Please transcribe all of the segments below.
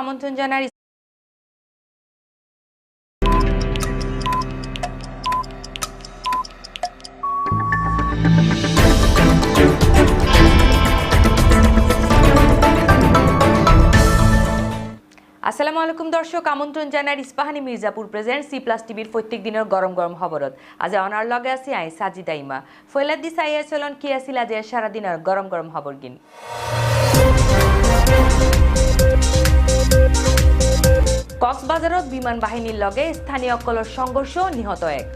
আমন্ত্রণ জানার আসসালামু আলাইকুম দর্শক, আমন্ত্রণ জানার Ispahani Mirzapur present C plus টিভির প্রত্যেক দিনের গরম গরম খবরত। আজ অনার লগে আছি আই সাজিদা ইমা ফয়লাদ দিস আইয়া চলন কি আছিল আজ সারাদিনের গরম গরম খবর গিন কক্সবাজারত বিমান বাহিনীর লগে স্থানীয় অকলর সংঘর্ষ নিহত এক।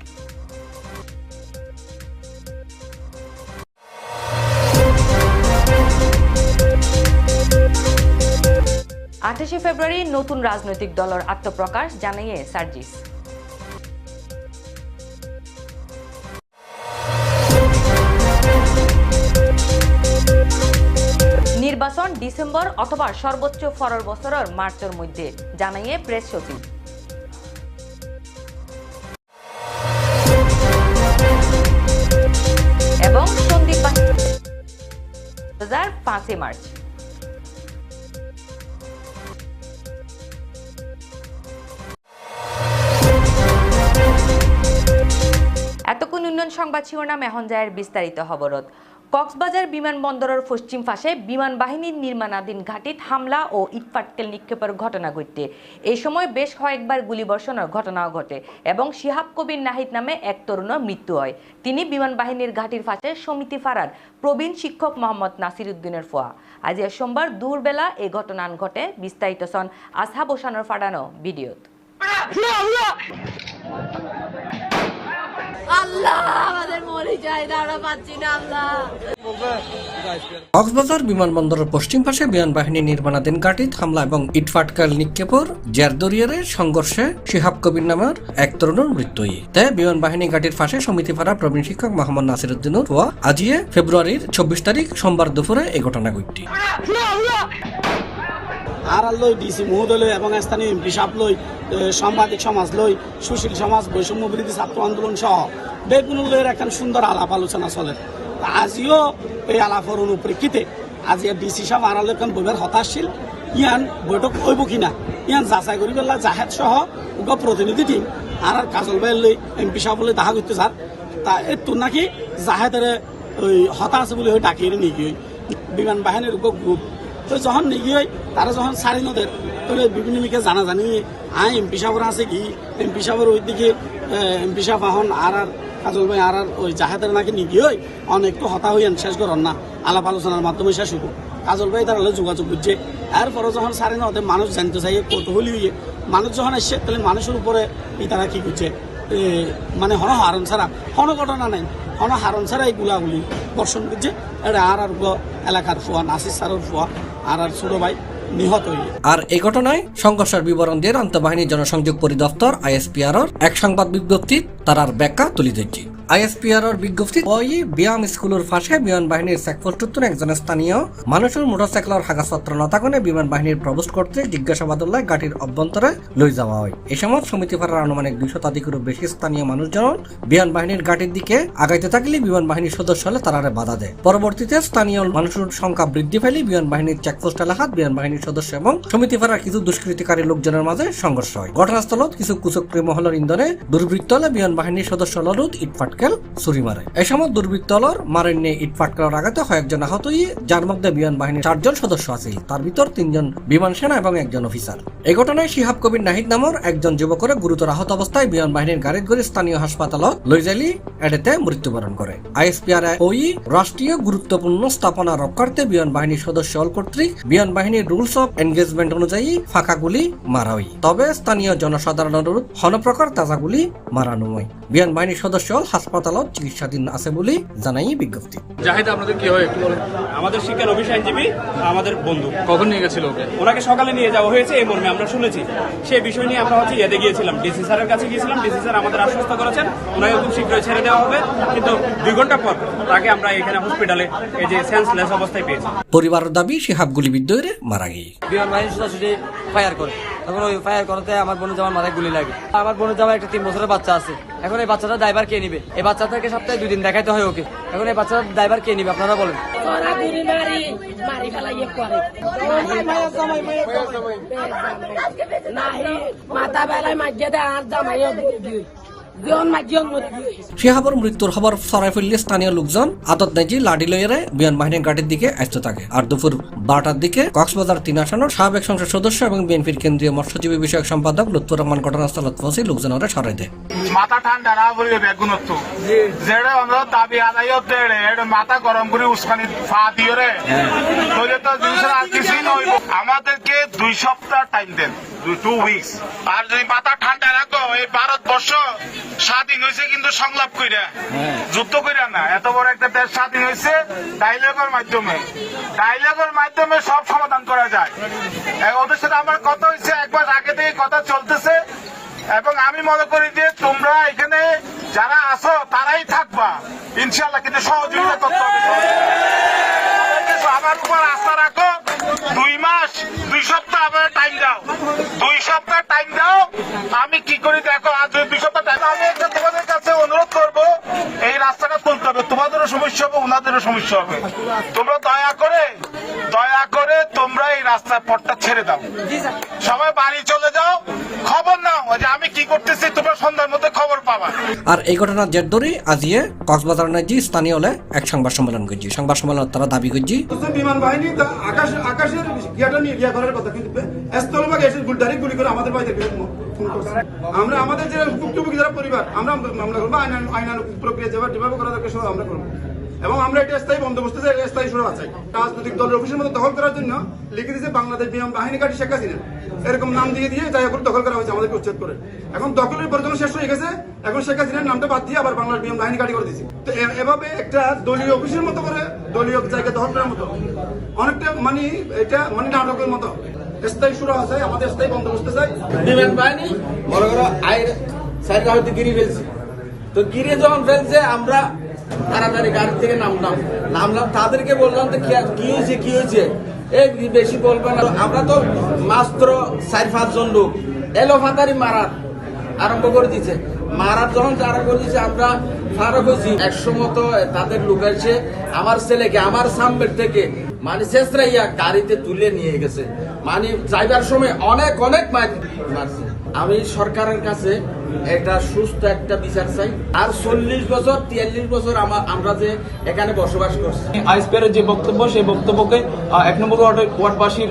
আঠাশে ফেব্রুয়ারি নতুন রাজনৈতিক দলের আত্মপ্রকাশ জানিয়ে সার্জিস। নির্বাচন ডিসেম্বর অথবা সর্বোচ্চ ফরর বছরের মার্চের মধ্যে, জানাইয়ে প্রেস সচিব। এবং সন্দীপ পাঁচই মার্চ। এতক্ষণ উন্নয়ন সংবাদ শিরোনাম, এখন যায় বিস্তারিত খবরত। কক্সবাজার বিমানবন্দরের পশ্চিম পাশে বিমান বাহিনীর নির্মাণাধীন ঘাটিত হামলা ও ইটপাটকেল নিক্ষেপের ঘটনা ঘটে। এই সময় বেশ কয়েকবার গুলিবর্ষণের ঘটনাও ঘটে এবং শিহাব কবির নাহিদ নামে এক তরুণের মৃত্যু হয়। তিনি বিমান বাহিনীর ঘাটির পাশে সমিতি ফারার প্রবীণ শিক্ষক মোহাম্মদ নাসির উদ্দিনের ফোয়া। আজ সোমবার দূরবেলা এই ঘটনা ঘটে। বিস্তারিত সন আসহাব ওসানোর ফাটানো ভিডিওত। আল্লাহ আমাদের মরে যায় না পাচ্ছি না আল্লাহ। কক্সবাজার বিমানবন্দরের পশ্চিম পাশে বিমান বাহিনী নির্মাণাধীন ঘাটিত হামলা এবং ইটফাটকাল নিক্ষেপর জেরদরিয়ারের সংঘর্ষে শিহাব কবির নামের এক তরুণের মৃত্যু তে বিমান বাহিনী ঘাটির পাশে সমিতিপাড়া প্রবীণ শিক্ষক মোহাম্মদ নাসির উদ্দিনের হওয়া আজিয়ে ফেব্রুয়ারির চব্বিশ তারিখ সোমবার দুপুরে এই ঘটনা ঘটটি আর আর লই, ডিসি মহোদয় এবং স্থানীয় এমপি সাহেব লই সাংবাদিক সমাজ লই, সুশীল সমাজ, বৈষম্য বিরোধী ছাত্র আন্দোলন সহ বেগুন লইয়ের একখান সুন্দর আলাপ আলোচনা চলে। আজিও এই আলাপের অনুপ্রেক্ষিতে আজি ডিসি সাহেব আর এখন বইবার হতাশীল ইয়ান বৈঠক হইব কিনা? ইয়ান যাচাই করি পেলা জাহেদ সহ উগ প্রতিনিধি টিম আর আর কাজল ভাই লই এমপি সাহেব লই দেখা করতে স্যার। তা একটু নাকি জাহেদের ওই হতাশ বলে ডাকিয়ে নিয়ে বিমান বাহিনীর উগ গ্রুপ তো যখন নিগিয়ে তারা যখন সারি নদের তাহলে বিভিন্ন মিকে জানা জানি আই এমপি সাহেবের আছে কি? এমপি সাহেবের ওই দিকে এমপি সাহেব এখন আর আর কাজল ভাই, আর আর ওই জাহাজের নাকি নিগিয়ে অনেক একটু হতা হইয়ান শেষ করেন না। আলাপ আলোচনার মাধ্যমে শেষ হইব। কাজল ভাই তারা যোগাযোগ করছে। এরপরে যখন সারি নদে মানুষ জানতে চাই কৌতূহলী হইয়ে, মানুষ যখন আসছে তাহলে মানুষের উপরে এই তারা কি করছে? মানে হন হারণ ছাড়া, হন ঘটনা নাই। হন হারণ ছাড়া এই গুলাগুলি বর্ষণ করছে। এটা আর আর এলাকার ফুয়া, নাসির সারর ফুয়া আর আর ছোট ভাই নিহত আর এই ঘটনায় সংঘর্ষের বিবরণ দিয়ে আন্তঃবাহিনী জনসংযোগ পরিদপ্তর আইএসপিআর এক সংবাদ বিজ্ঞপ্তি তার আর ব্যাখ্যা তুলি দিচ্ছি আইএসপিআর বিজ্ঞপ্তি, ওই ব্যায়াম স্কুলের ফাঁসে বিমান বাহিনীর চেকপোস্ট একজন স্থানীয় মানুষের মোটরসাইকেলের কাগজপত্র নথাকনে বিমান বাহিনীর প্রবেশ করতে জিজ্ঞাসাবাদ উল্লায় গাড়ির অভ্যন্তরে লই যাওয়া হয়। এই সময় সমিতি ফারার আনুমানিক দুই শতাধিকেরও বেশি স্থানীয় মানুষজন বিমান বাহিনীর গাড়ির দিকে আগাইতে থাকলে বিমান বাহিনীর সদস্য হলে তারারে বাধা দেয়। পরবর্তীতে স্থানীয় মানুষের সংখ্যা বৃদ্ধি পেলে বিমান বাহিনীর চেকপোস্ট এলাকাত বিমান বাহিনীর সদস্য এবং সমিতি ফারার কিছু দুষ্কৃতিকারী লোকজনের মাঝে সংঘর্ষ হয়। ঘটনাস্থলত কিছু কুচক্রী মহলের ইন্ধনে দুর্বৃত্ত হলে বিমান বাহিনীর সদস্য লরুদ ইট ফাটকেল ছুরি মারে। এই সময় দুর্বৃত্ত হলর মারেন নিয়ে ইট ফাটকেলের আঘাতে কয়েকজন আহত হয়ে যার মধ্যে বিমান বাহিনীর চারজন সদস্য আছে। তার ভিতর তিনজন বিমান সেনা এবং একজন অফিসার। এই ঘটনায় শিহাব কবির নাহিদ নামর একজন যুবকরে গুরুতর আহত অবস্থায় বিমান বাহিনীর গাড়িত করে স্থানীয় লই যাইলি এডেতে মৃত্যুবরণ করে। আইএসপিআর ওই রাষ্ট্রীয় গুরুত্বপূর্ণ স্থাপনা রক্ষার্থে বিমান বাহিনীর সদস্য হল কর্তৃক বিমান বাহিনীর রুলস অফ এনগেজমেন্ট অনুযায়ী ফাঁকা গুলি মারা তবে স্থানীয় জনসাধারণের হনপ্রকার তাজা গুলি মারানো বিমান বাহিনীর সদস্য হল হাসপাতালত চিকিৎসাধীন আছে বলে জানাই বিজ্ঞপ্তি। জাহিদ আপনাদের কি হয়? একটু বলেন। আমাদের শিক্ষার অফিস আইনজীবী আমাদের বন্ধু। কখন নিয়ে গেছিল ওকে? ওনাকে সকালে নিয়ে যাওয়া হয়েছে এই মর্মে আমরা শুনেছি। সেই বিষয় নিয়ে আমরা হচ্ছে ইয়েতে গিয়েছিলাম ডিসি স্যারের কাছে গিয়েছিলাম। ডিসি স্যার আমাদের আশ্বস্ত করেছেন ওনাকে খুব শীঘ্রই ছেড়ে দেওয়া হবে। কিন্তু দুই ঘণ্টা পর তাকে আমরা এখানে হসপিটালে এই যে সেন্সলেস অবস্থায় পেয়েছি। পরিবারের দাবি শিহাব গুলিবিদ্ধ হয়ে মারা গিয়ে। বিমান বাহিনী সোজাসুজি ফায়ার করে। তখন ওই ফায়ার করতে আমার বোনের জামার মাথায় গুলি লাগে। আমার বোনের জামার একটা তিন বছরের বাচ্চা আছে। এখন এই বাচ্চাটা ড্রাইভার কে নিবে? এই বাচ্চাটাকে সপ্তাহে দুই দিন দেখাইতে হয় ওকে। এখন এই বাচ্চাটা ড্রাইভার কে নিবে আপনারা বলেন। সরাসরি মারি মারি ফেলাইয়ে করে নাহি মাথা বেলায় মাঝে দেয় আর জামাইও শিহাবর মৃত্যুর খবর ছড়াই ফেললে স্থানীয় লোকজন আদত নেজি লাডি লইয়ারে বিমান বাহিনীর গাড়ির দিকে আসতে থাকে। আর দুপুর বারোটার দিকে কক্সবাজার তিন আসনের সাবেক সংসদ সদস্য এবং বিএনপির কেন্দ্রীয় মৎস্যজীবী বিষয়ক সম্পাদক লুৎফুর রহমান ঘটনাস্থলত পৌঁছে লোকজনের সরাই দেয়। মাথা ঠান্ডা না করিলে বেগুনত্ব যেটা আমরা দাবি আদায় হতে এটা মাথা গরম করে উস্কানি ফা দিয়ে রে তো আর কিছুই নইব আমাদেরকে দুই সপ্তাহ টাইম দেন। টু উইকস আর যদি মাথা ঠান্ডা রাখো এই ভারতবর্ষ স্বাধীন হয়েছে কিন্তু সংলাপ কইরা। যুদ্ধ কইরা না। এত বড় একটা দেশ স্বাধীন হয়েছে ডাইলগের মাধ্যমে। ডাইলগের মাধ্যমে সব সমাধান করা যায়। ওদের সাথে আমার কথা হয়েছে একবার আগে থেকে কথা চলতেছে। এবং আমি মনে করি যে তোমরা এখানে যারা আছো তারাই থাকবা। ইনশাল্লাহ কিন্তু সহযোগিতা করতে হবে। আমার উপর আস্থা রাখো। দুই মাস, দুই সপ্তাহ আমার টাইম দাও। দুই সপ্তাহ টাইম দাও। আমি কি করি দেখো, আর দুই সপ্তাহ টাইম আমি একটা তোমাদের কাছে অনুরোধ করব, এই রাস্তাটা তুলতে হবে। তোমাদেরও সমস্যা হবে, ওনাদেরও সমস্যা হবে। তোমরা দয়া করে দয়া করে তোমরা এই রাস্তার পথটা ছেড়ে দাও। সবাই বাড়ি চলে যাও। খবর নাও যে আমি কি করতেছি তোমরা সন্ধ্যার মধ্যে খবর পাবা। আর এই ঘটনার জের ধরে আজিয়ে কক্সবাজার নাজি স্থানীয় হলে এক সংবাদ সম্মেলন করছি। সংবাদ সম্মেলন তারা দাবি করছি বিমান বাহিনী আকাশ আকাশের গিয়াটা নিয়ে গিয়া করার কথা কিন্তু স্থলভাগে এসে গুলদারি গুলি করে আমাদের বাড়িতে আমরা আমাদের যে ভুক্তভোগী যারা পরিবার আমরা মামলা করব আইন আইনানুগ প্রক্রিয়া যেভাবে যেভাবে করা দরকার সেভাবে আমরা করব। এবং আমরা এটা স্থায়ী বন্দোবস্ত স্থায়ী সুরা আছে রাজনৈতিক দলের অফিসের মধ্যে দখল করার জন্য লিখে দিয়েছে বাংলাদেশ বিমান বাহিনী কাটি শেখ হাসিনা। এরকম নাম দিয়ে দিয়ে যাই করে দখল করা হয়েছে আমাদেরকে উচ্ছেদ করে। এখন দখলের পর্যন্ত শেষ হয়ে গেছে, এখন শেখ হাসিনার নামটা বাদ দিয়ে আবার বাংলাদেশ বিমান বাহিনী কাটি করে দিয়েছে। তো এভাবে একটা দলীয় অফিসের মতো করে দলীয় জায়গা দখল করার মতো অনেকটা মানে এটা মানে নাটকের মতো স্থায়ী সুরা আছে আমাদের স্থায়ী বন্দোবস্ত চাই। বিমান বাহিনী, মনে করো আইন সাইড হয়তো গিরি ফেলছে। তো গিরে যখন ফেলছে, আমরা তাড়াতাড়ি গাড়ি থেকে নামলাম। নামলাম, তাদেরকে বললাম তো কি- হয়েছে, কি হয়েছে? এই বেশি বলবে না। আমরা তো মাত্র চার পাঁচজন লোক। এলো ফাতারি মারার আরম্ভ করে দিচ্ছে মারার যখন আরম্ভ করে দিচ্ছে আমরা ফারক হয়েছি। একশো মতো তাদের লোক এসে আমার ছেলেকে, আমার সামনের থেকে মানে শেষরা ইয়া গাড়িতে তুলে নিয়ে গেছে। মানে যাইবার সময় অনেক অনেক মার মারছে। আমি সরকারের কাছে একটা সুস্থ একটা বিচার চাই। আর চল্লিশ বছর, তিয়াল্লিশ বছর আমরা যে এখানে বসবাস করছি। আইসপিআর যে বক্তব্য, সেই বক্তব্যকে এক নম্বর ওয়ার্ডের ওয়ার্ডবাসীর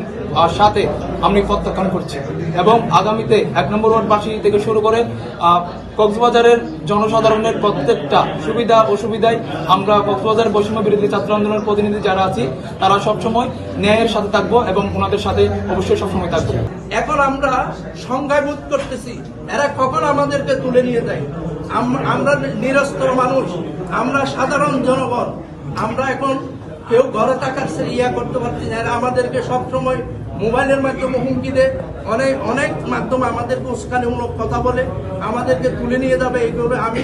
সাথে আমি প্রত্যাখ্যান করছি। এবং আগামীতে এক নম্বর ওয়ার্ডবাসী থেকে শুরু করে কক্সবাজারের জনসাধারণের প্রত্যেকটা সুবিধা, অসুবিধায় আমরা কক্সবাজার বৈষম্য বিরোধী ছাত্র আন্দোলনের প্রতিনিধি যারা আছি, তারা সবসময় ন্যায়ের সাথে থাকব এবং ওনাদের সাথে অবশ্যই সবসময় থাকব। এখন আমরা সংজ্ঞায় বোধ করতেছি, এরা কখন আমাদেরকে তুলে নিয়ে যায়? আম- আমরা নিরস্ত্র মানুষ, আমরা সাধারণ জনগণ, আমরা এখন কেউ ঘরে থাকার সে ইয়া করতে পারছি না, এরা আমাদেরকে সবসময় মোবাইলের মাধ্যমে হুমকি দেয় অনেক অনেক মাধ্যমে আমাদেরকে উস্কানিমূলক কথা বলে, আমাদেরকে তুলে নিয়ে যাবে এইভাবে আমি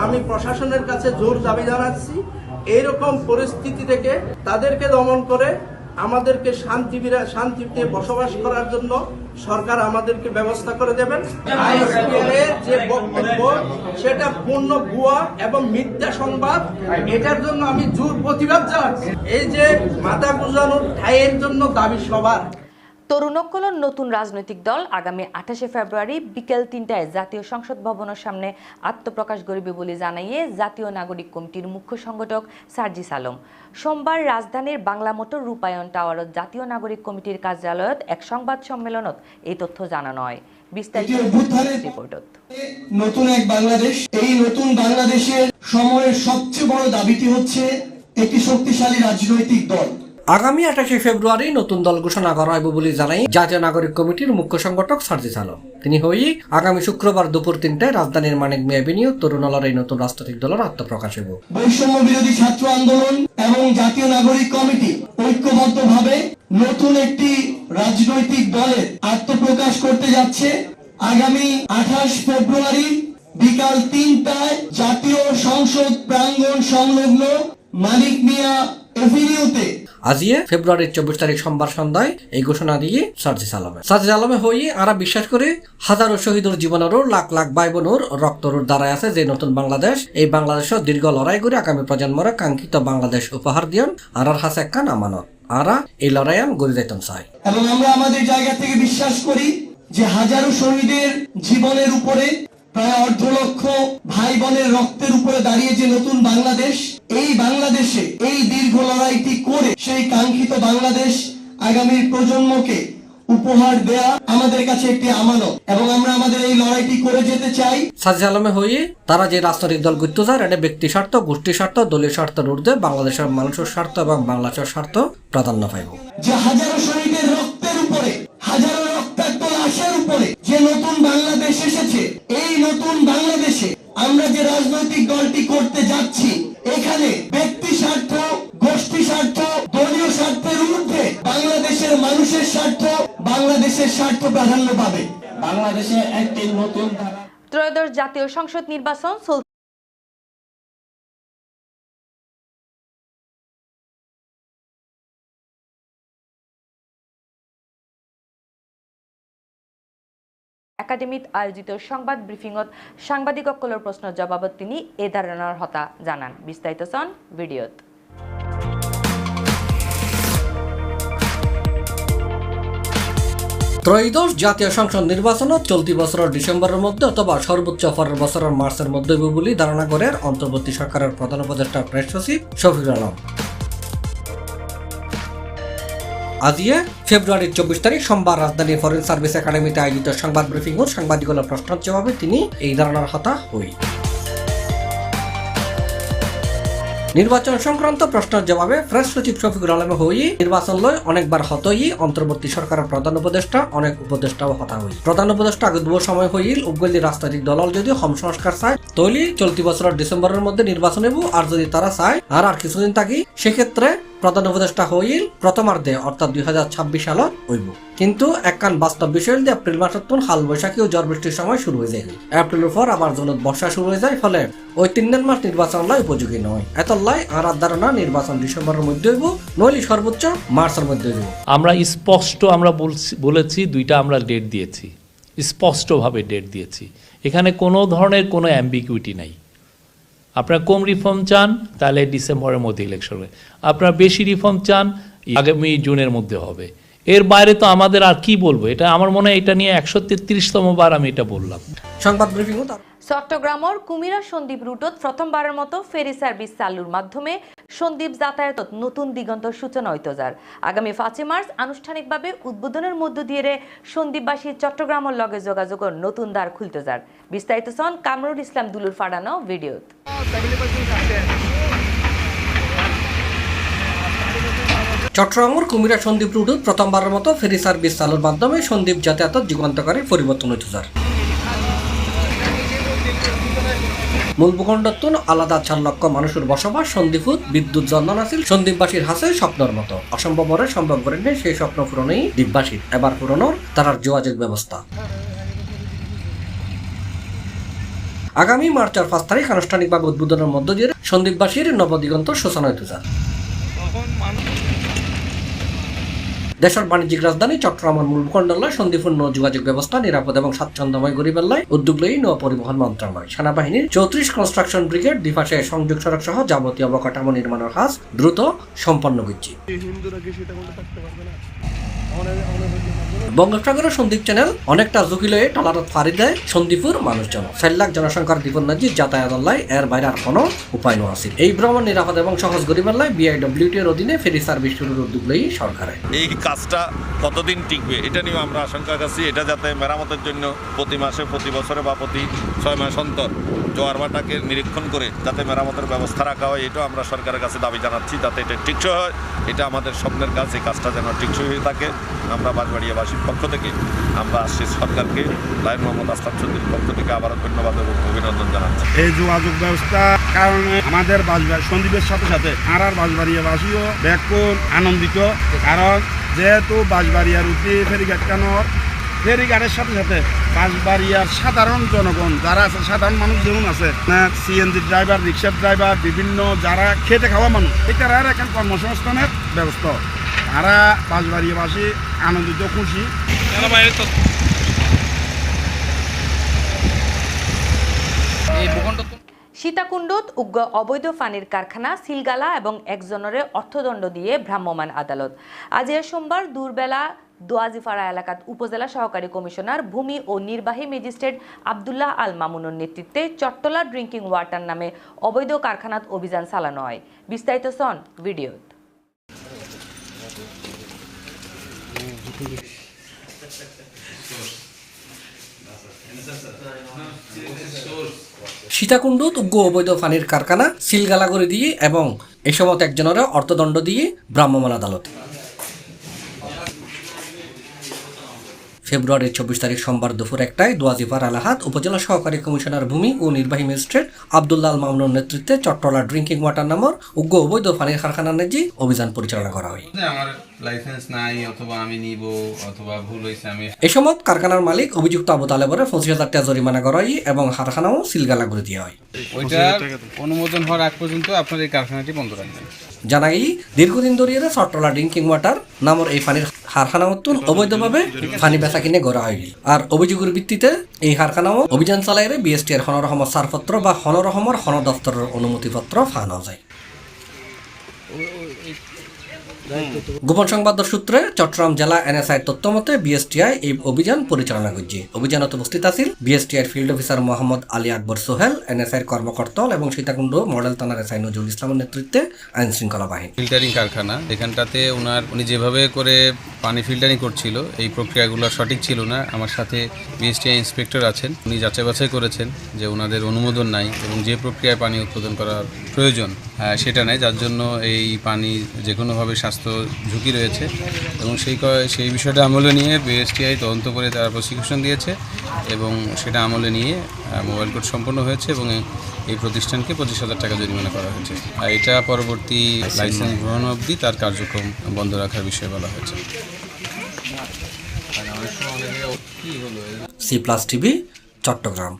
আমি প্রশাসনের কাছে জোর দাবি জানাচ্ছি। এইরকম পরিস্থিতি থেকে তাদেরকে দমন করে আমাদেরকে শান্তি শান্তিতে বসবাস করার জন্য সরকার আমাদেরকে ব্যবস্থা করে দেবেন। যে বক্তব্য, সেটা পূর্ণ ভুয়া এবং মিথ্যা সংবাদ। এটার জন্য আমি জোর প্রতিবাদ জানাচ্ছি। এই যে মাথা গুজানোর ঠাইয়ের জন্য দাবি সবার। তরুণকলন নতুন রাজনৈতিক দল আগামী আঠাশে ফেব্রুয়ারি বিকেল তিনটায় জাতীয় সংসদ ভবনের সামনে আত্মপ্রকাশ করিবে বলে জানাইয়ে জাতীয় নাগরিক কমিটির মুখ্য সংগঠক সার্জিস আলম। সোমবার রাজধানীর বাংলা মোটর রূপায়ণ টাওয়ারত জাতীয় নাগরিক কমিটির কার্যালয়ত এক সংবাদ সম্মেলনত এই তথ্য জানানো হয়। বিস্তারিত রিপোর্টত। নতুন এক বাংলাদেশ এই নতুন বাংলাদেশের সময়ের সবচেয়ে বড় দাবিটি হচ্ছে একটি শক্তিশালী রাজনৈতিক দল। আগামী আঠাশে ফেব্রুয়ারি নতুন দল ঘোষণা করা হবে বলে জানাই জাতীয় নাগরিক কমিটির মুখ্য সংগঠক সার্জিস আলম। তিনি হই আগামী শুক্রবার দুপুর তিনটায় রাজধানীর মানিক মিয়া এভিনিউ এই নতুন রাজনৈতিক দলের আত্মপ্রকাশ হইব। বৈষম্য বিরোধী ছাত্র আন্দোলন এবং জাতীয় নাগরিক কমিটি ঐক্যবদ্ধভাবে নতুন একটি রাজনৈতিক দলের আত্মপ্রকাশ করতে যাচ্ছে। আগামী আঠাশ ফেব্রুয়ারি বিকাল তিনটায় জাতীয় সংসদ প্রাঙ্গণ সংলগ্ন মানিক মিয়া এভিনিউতে আজিয়ে ফেব্রুয়ারির চব্বিশ তারিখ সোমবার সন্ধ্যায় এই ঘোষণা দিয়ে সার্জিস আলমে। সার্জিস আলমে হয়ে আরা বিশ্বাস করে হাজারো শহীদুর জীবনেরও লাখ লাখ ভাই বোনুর রক্তরুর দ্বারায় আছে যে নতুন বাংলাদেশ, এই বাংলাদেশের দীর্ঘ লড়াই করে আগামী প্রজন্মরে কাঙ্ক্ষিত বাংলাদেশ উপহার দিয়ন। আরার হাসে একখান আমানত। আরা, এই লড়াইয়ান গড়ে যাইতাম চাই। এবং আমরা আমাদের জায়গা থেকে বিশ্বাস করি যে হাজারো শহীদের জীবনের উপরে প্রায় অর্ধ লক্ষ ভাই বোনের রক্তের উপরে দাঁড়িয়ে যে নতুন বাংলাদেশ এই বাংলাদেশে এই দীর্ঘ লড়াইটি করে সেই কাঙ্ক্ষিত বাংলাদেশ আগামী প্রজন্মকে উপহার দেয়া আমাদের কাছে একটি আমানত। এবং আমরা আমাদের এই লড়াইটি করে যেতে চাই। সাজি আলমে হয়ে তারা যে রাজনৈতিক দল গড়তে যায় এটা ব্যক্তি স্বার্থ গোষ্ঠী স্বার্থ দলীয় স্বার্থের ঊর্ধ্বে বাংলাদেশের মানুষের স্বার্থ এবং বাংলাদেশের স্বার্থ প্রাধান্য পাইব। যে হাজারো শহীদের রক্তের উপরে হাজারো রক্তাক্ত লাশের উপরে যে নতুন বাংলাদেশ এসেছে এই নতুন বাংলাদেশে আমরা যে রাজনৈতিক দলটি করতে যাচ্ছি এখানে ব্যক্তি স্বার্থ, গোষ্ঠী স্বার্থ, দলীয় স্বার্থের ঊর্ধ্বে বাংলাদেশের মানুষের স্বার্থ, বাংলাদেশের স্বার্থ প্রাধান্য পাবে। বাংলাদেশে একটি নতুন ত্রয়োদশ জাতীয় সংসদ নির্বাচন একাডেমিত আয়োজিত সংবাদ ব্রিফিংত সাংবাদিকসকলৰ প্ৰশ্নৰ জবাবত তিনি এই ধাৰণাৰ হতা জানান। বিস্তাৰিত চন ভিডিঅ'ত। ত্রয়োদশ জাতীয় সংসদ নির্বাচনত চলতি বছরের ডিসেম্বরের মধ্যে অথবা সর্বোচ্চ পরের বছরের মার্চের মধ্যে হইব বলে ধারণা করে অন্তর্বর্তী সরকারের প্রধান উপদেষ্টা প্রেস সচিব শফিকুল আলম। আজিয়ে ফেব্রুয়ারির চব্বিশ তারিখ সোমবার রাজধানী ফরেন সার্ভিস একাডেমিতে আয়োজিত সংবাদ ব্রিফিং ও সাংবাদিকদের প্রশ্নের জবাবে তিনি এই ধারণার হতা হই। নির্বাচন সংক্রান্ত প্রশ্নের জবাবে প্রেস সচিব শফিকুর আলম হই, নির্বাচন লয় অনেকবার হতই অন্তর্বর্তী সরকারের প্রধান উপদেষ্টা, অনেক উপদেষ্টাও হতা হই। প্রধান উপদেষ্টা আগে সময় হইল উগলি রাজনৈতিক দল যদি হম সংস্কার চায় তৈলি চলতি বছরের ডিসেম্বরের মধ্যে নির্বাচন হইব আর যদি তারা চায়, আর আর কিছুদিন থাকি, সেক্ষেত্রে প্রধান উপদেষ্টা হইল প্রথমার্ধে, অর্থাৎ দুই হাজার ছাব্বিশ সালত হইব। কিন্তু একখান বাস্তব বিষয় হল এপ্রিল মাসের তুন হাল বৈশাখী ও ঝড় বৃষ্টির সময় শুরু হয়ে যায়। এপ্রিলের পর আবার জুনত বর্ষা শুরু হয়ে যায়, ফলে ওই তিন দিন মাস নির্বাচন লাই উপযোগী নয়। এত লাই আর আর ধারণা নির্বাচন ডিসেম্বরের মধ্যে হইব, নইলে সর্বোচ্চ মার্চের মধ্যে হইব। আমরা স্পষ্ট আমরা বলেছি দুইটা আমরা ডেট দিয়েছি। স্পষ্টভাবে ডেট দিয়েছি। এখানে কোনো ধরনের কোনো অ্যাম্বিগুইটি নাই। আপনারা কম রিফর্ম চান, তাহলে ডিসেম্বরের মধ্যে ইলেকশন হবে। আপনারা বেশি রিফর্ম চান, আগামী জুনের মধ্যে হবে। এর বাইরে তো আমাদের আর কি বলব? এটা আমার মনে হয় এটা নিয়ে একশো তেত্রিশতম বার আমি এটা বললাম। সংবাদ ব্রিফিংও তার চট্টগ্রামৰ কুমিরা সন্দ্বীপ রুটত প্রথমবারের মতো ফেরি সার্ভিস চালুর মাধ্যমে সন্দীপ যাতায়াতত নতুন দিগন্ত সূচনা হইত যার আগামী পাঁচই মার্চ আনুষ্ঠানিকভাবে উদ্বোধনের মধ্য দিয়ে সন্দ্বীপবাসী চট্টগ্রামের লগে যোগাযোগের নতুন দ্বার খুলতে যার বিস্তারিত চন কামরুল ইসলাম দুলুর ফাড়ানো ভিডিওত। চট্টগ্রামের কুমিরা সন্দীপ রুটত প্রথমবারের মতো ফেরি সার্ভিস চালুর মাধ্যমে সন্দ্বীপ যাতায়াত যুগান্তকারী পরিবর্তন হইতে যার মূল ভূখণ্ডত্বন আলাদা চার লক্ষ মানুষের বসবাস সন্দ্বীপুত বিদ্যুৎ জন্মান আছিল সন্দ্বীপবাসীর হাসে স্বপ্নর মতো। অসম্ভব বরে সম্ভব করে নেই সেই স্বপ্ন পূরণেই দ্বীপবাসীর এবার পূরণর তারার যোগাযোগ ব্যবস্থা। আগামী মার্চের পাঁচ তারিখ আনুষ্ঠানিকভাবে উদ্বোধনের মধ্য দিয়ে সন্দ্বীপবাসীর নবদিগন্ত সূচনা হইতে যার দেশের বাণিজ্যিক রাজধানী চট্টগ্রামের মূল ভূখণ্ডালয় সন্ধিপূর্ণ যোগাযোগ ব্যবস্থা, নিরাপদ এবং স্বাচ্ছন্দ্যময় গরিবাল্লায় উদ্যোগ লই নৌ পরিবহন মন্ত্রণালয়। সেনাবাহিনীর চৌত্রিশ কনস্ট্রাকশন ব্রিগেড দ্বিপাশে সংযোগ সড়ক সহ যাবতীয় অবকাঠামো নির্মাণের কাজ দ্রুত সম্পন্ন করছে বঙ্গোপসাগরের সন্দীপ চ্যানেল, অনেকটা ঝুঁকি লয়ে টলারত ফারি দেয় সন্দীপুর মানুষজন। চার লাখ জনসংখ্যার দ্বীপন্নাজি যাতায়াত লাই এর বাইরে আর কোনো উপায় নো আছে এই ভ্রমণ নিরাপদ এবং সহজ গরিবের লাই বিআইডব্লিউটি এর অধীনে ফেরি সার্ভিস শুরুর উদ্যোগ লই সরকারের এই কাজটা কতদিন টিকবে, এটা নিয়েও আমরা আশঙ্কা করছি। এটা যাতে মেরামতের জন্য প্রতি মাসে, প্রতি বছরে বা প্রতি ছয় মাস অন্তর জোয়ার ভাটাকে নিরীক্ষণ করে যাতে মেরামতের ব্যবস্থা রাখা হয়, এটাও আমরা সরকারের কাছে দাবি জানাচ্ছি, যাতে এটা টিকসই হয়। এটা আমাদের স্বপ্নের কাজ, এই কাজটা যেন টিকসই হয়ে থাকে। আমরা বাঁশবাড়িয়াবাসীর পক্ষ থেকে আমরা আসছি সরকারকে লাইন মোহাম্মদ আসলাম চৌধুরীর পক্ষ থেকে আবারও ধন্যবাদ এবং অভিনন্দন জানাচ্ছি। এই যোগাযোগ ব্যবস্থা কারণে আমাদের বাসবাড়ি, সন্দীপের সাথে সাথে আর আর বাসবাড়িয়াবাসীও ব্যাকুল আনন্দিত। কারণ যেহেতু বাসবাড়িয়ার উঠে ফেরিঘাট কানোর, ফেরিঘাটের সাথে সাথে বাসবাড়িয়ার সাধারণ জনগণ যারা আছে, সাধারণ মানুষ যেমন আছে সিএনজি ড্রাইভার রিক্সার ড্রাইভার বিভিন্ন যারা খেটে খাওয়া মানুষ এটার এখন কর্মসংস্থানের ব্যবস্থা। তারা আনন্দিত খুশি। সীতাকুণ্ডত উগ্র অবৈধ ফানির কারখানা সিলগালা এবং একজনের অর্থদণ্ড দিয়ে ভ্রাম্যমাণ আদালত। আজ এ সোমবার দূরবেলা দোয়াজিপাড়া এলাকাত উপজেলা সহকারী কমিশনার ভূমি ও নির্বাহী ম্যাজিস্ট্রেট আবদুল্লাহ আল মামুনের নেতৃত্বে চট্টলা ড্রিঙ্কিং ওয়াটার নামে অবৈধ কারখানাত অভিযান চালানো হয়। বিস্তারিত সন ভিডিওত। সীতাকুণ্ডত উগ্র অবৈধ ফানির কারখানা সিলগালা করে দিয়ে এবং এ একজনের অর্থদণ্ড দিয়ে ভ্রাম্যমাণ আদালত। ফেব্রুয়ারির চব্বিশ তারিখ সোমবার দুপুর একটায় দোয়াজিপার আলাহাত উপজেলা সহকারী কমিশনার ভূমি ও নির্বাহী ম্যাজিস্ট্রেট আবদুল্লাহ আল মামুনের নেতৃত্বে চট্টলা ড্রিঙ্কিং ওয়াটার নামর উগ্র অবৈধ পানির কারখানা নেজি অভিযান পরিচালনা করা হয়। লাইসেন্স নাই অথবা আমি নিব অথবা ভুল হয়েছে আমি এ সময় কারখানার মালিক অভিযুক্ত আবু তালেবরে পঁচিশ হাজার টাকা জরিমানা করা হয় এবং কারখানাও সিলগালা করে দেওয়া হয়। ওইটার অনুমোদন হওয়ার আগ পর্যন্ত আপনার এই কারখানাটি বন্ধ রাখবেন জানা গেই দীর্ঘদিন ধরে চট্টলা ড্রিঙ্কিং ওয়াটার নামের এই পানির কারখানা অবৈধভাবে পানি বেচা কিনে গড়া হয় আর অভিযোগের ভিত্তিতে এই কারখানাও অভিযান চালাই বিএসটি এর হনরহমর ছাড়পত্র বা হনরহমর হন দপ্তরের অনুমতিপত্র ফানো যায়। গোপন সংবাদ সূত্রে চট্টগ্রাম জেলা এনএসআই তথ্য মতে বিএসটিআই এই অভিযান পরিচালনা করছে। অভিযানত উপস্থিত আছিল BSTI field officer Mohammad Ali Akbar Sohel NSI কর্মকর্তল এবং সীতাকুণ্ড মডেল থানার এসআই নজরুল ইসলামের নেতৃত্বে আইন শৃঙ্খলা বাহিনী। ফিল্টারিং কারখানা এখানটাতে ওনার উনি যেভাবে করে পানি ফিল্টারিং করছিল এই প্রক্রিয়াগুলো সঠিক ছিল না। আমার সাথে বিএসটিআই ইন্সপেক্টর আছেন উনি যাচাই বাছাই করেছেন যে ওনাদের অনুমোদন নাই এবং যে প্রক্রিয়ায় পানি উৎপাদন করার প্রয়োজন সেটা নেই। যার জন্য এই পানি যে কোনোভাবে স্বাস্থ্য ঝুঁকি রয়েছে এবং সেই সেই বিষয়টা আমলে নিয়ে বিএসটিআই তদন্ত করে তারা প্রসিকিউশন দিয়েছে এবং সেটা আমলে নিয়ে মোবাইল কোর্ট সম্পন্ন হয়েছে এবং এই- এই প্রতিষ্ঠানকে পঁচিশ হাজার টাকা জরিমানা করা হয়েছে। আর এটা পরবর্তী লাইসেন্স গ্রহণ অবধি তার কার্যক্রম বন্ধ রাখার বিষয়ে বলা হয়েছে। C plus TV Chittagong.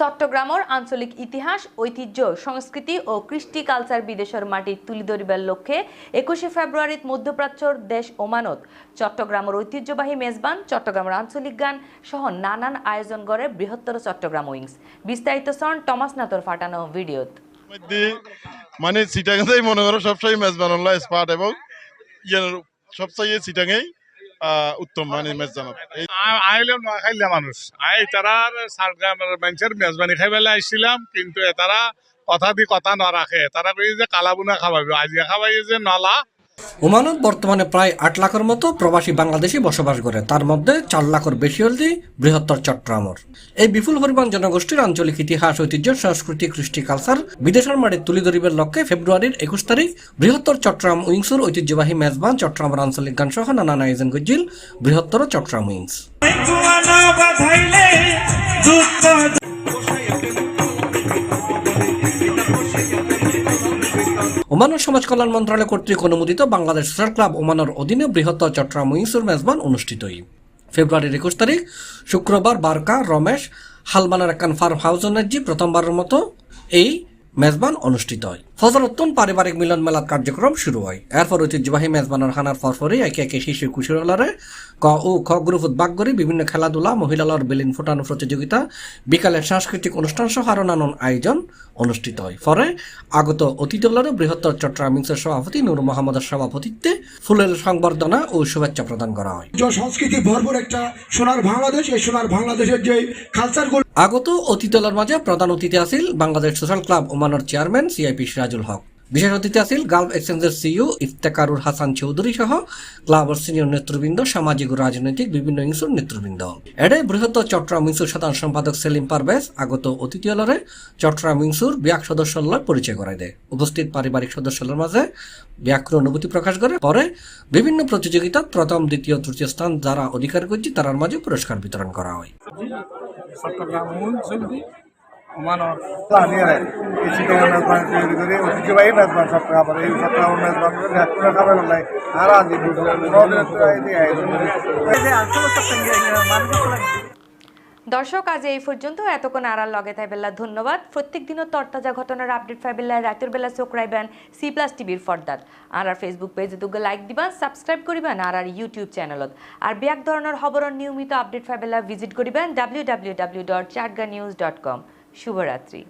চট্টগ্রামর আঞ্চলিক ইতিহাস, ঐতিহ্য, সংস্কৃতি ও কৃষ্টি কালচার বিদেশের মাটি তুলি ধরিবার লক্ষ্যে একুশে ফেব্রুয়ারিত মধ্যপ্রাচ্যর দেশ ওমানত। চট্টগ্রামের ঐতিহ্যবাহী মেজবান, চট্টগ্রামের আঞ্চলিক গান সহ নানান আয়োজন করে বৃহত্তর চট্টগ্রাম উইংস। বিস্তারিত সন টমাস নাতর ফাটানো ভিডিওত। মানে সিটাংটাই মনে করো সবসময় ম্যাচ বানানো স্পাট এবং ইয়ার সবচাইয়ে সিটাঙেই উত্তম মানে ম্যাচ জানাত আইলে নোয়াখাইলে মানুষ। আই তারা সারগ্রামের মানুষের মেজবানি খাইবেলা আইছিলাম কিন্তু তারা কথা দি কথা না রাখে তারা কই যে কালাবুনা খাবাবি। আজকে খাওয়াই যে নলা ওমানত বর্তমানে প্রায় আট লাখের মতো প্রবাসী বাংলাদেশি বসবাস করে। তার মধ্যে চার লাখের বেশি হলদি, বৃহত্তর চট্টগ্রামর। এই বিপুল পরিমাণ জনগোষ্ঠীর আঞ্চলিক ইতিহাস, ঐতিহ্য, সংস্কৃতি, কৃষ্টি কালচার বিদেশের মাঠে তুলে ধরিবার লক্ষ্যে ফেব্রুয়ারির একুশ তারিখ বৃহত্তর চট্টগ্রাম উইংসুর ঐতিহ্যবাহী মেজবান চট্টগ্রামের আঞ্চলিক গান সহ নানান আয়োজন গজ্জিল বৃহত্তর চট্টগ্রাম উইংস। ওমানের সমাজ কল্যাণ মন্ত্রণালয় কর্তৃক অনুমোদিত বাংলাদেশ সোশ্যাল ক্লাব ওমানের অধীনে বৃহত্তর চট্টগ্রাম উইংসুর মেজবান অনুষ্ঠিতই। ফেব্রুয়ারির একুশ তারিখ, শুক্রবার বারকা, রমেশ, হালমানার কান ফার্ম হাউস এনার্জি প্রথমবারের মতো এই মেজবান অনুষ্ঠিত হয়। ফজরত্তন পারিবারিক মিলন মেলার কার্যক্রম শুরু হয়। এরপর ঐতিহ্যবাহী মেজবানের খানার পরপরই একে একে শিশু কুশীরলারে ক ও খ গ্রুপ উদ্ভাগ করে বিভিন্ন খেলাধুলা মহিলালর বেলিন ফোটানো প্রতিযোগিতা বিকালের সাংস্কৃতিক অনুষ্ঠান সহ আরও নানান আয়োজন অনুষ্ঠিত হয়। পরে আগত অতিথিলরে বৃহত্তর চট্টগ্রাম উইংসের সভাপতি নূর মোহাম্মদের সভাপতিত্বে ফুলের সংবর্ধনা ও শুভেচ্ছা প্রদান করা হয়। সংস্কৃতি ভরপুর একটা সোনার বাংলাদেশ এই সোনার বাংলাদেশের যে কালচারগুলো আগত অতিথিদলের মাঝে প্রধান অতিথি আছিল বাংলাদেশ সোশ্যাল ক্লাব ওমানের চেয়ারম্যান সিআইপি সিরাজুল হক। বিশেষ অতিথি আছিল গালফ এক্সচেঞ্জের সিইও ইফতেকারুর হাসান চৌধুরী সহ ক্লাবের সিনিয়র নেতৃবৃন্দ, সামাজিক ও রাজনৈতিক বিভিন্ন ইংসুর নেতৃবৃন্দ। এডে বৃহত্তর চট্টগ্রাম ইংসুর সাধারণ সম্পাদক সেলিম পারভেজ, আগত অতিথি হলরে চট্টগ্রাম ইংসুর ব্যাক সদস্যলয় পরিচয় করায় দেয় উপস্থিত পারিবারিক সদস্যদের মাঝে ব্যাকুর অনুভূতি প্রকাশ করে, পরে বিভিন্ন প্রতিযোগিতাত প্রথম, দ্বিতীয়, তৃতীয় স্থান যারা অধিকার করছে তার মাঝে পুরস্কার বিতরণ করা হয়। চট্টগ্রাম ওমানৰ এই খাবার দর্শক, আজ এই পর্যন্ত। এতক্ষণ আড়ার লগে থাইবেলা ধন্যবাদ। প্রত্যেক দিনও তরতাজা ঘটনার আপডেট পাইবেলা রাতের বেলা চোখ রাইবেন সি প্লাস টিভির ফর্দাত আর ফেসবুক পেজে দুগে লাইক দিবেন সাবস্ক্রাইব করিবেন আর আর ইউটিউব চ্যানেলত। আর ব্যাক ধরনের খবরের নিয়মিত আপডেট পাইবেলা ভিজিট করিবেন W W W dot Chatga news dot com শুভরাত্রি।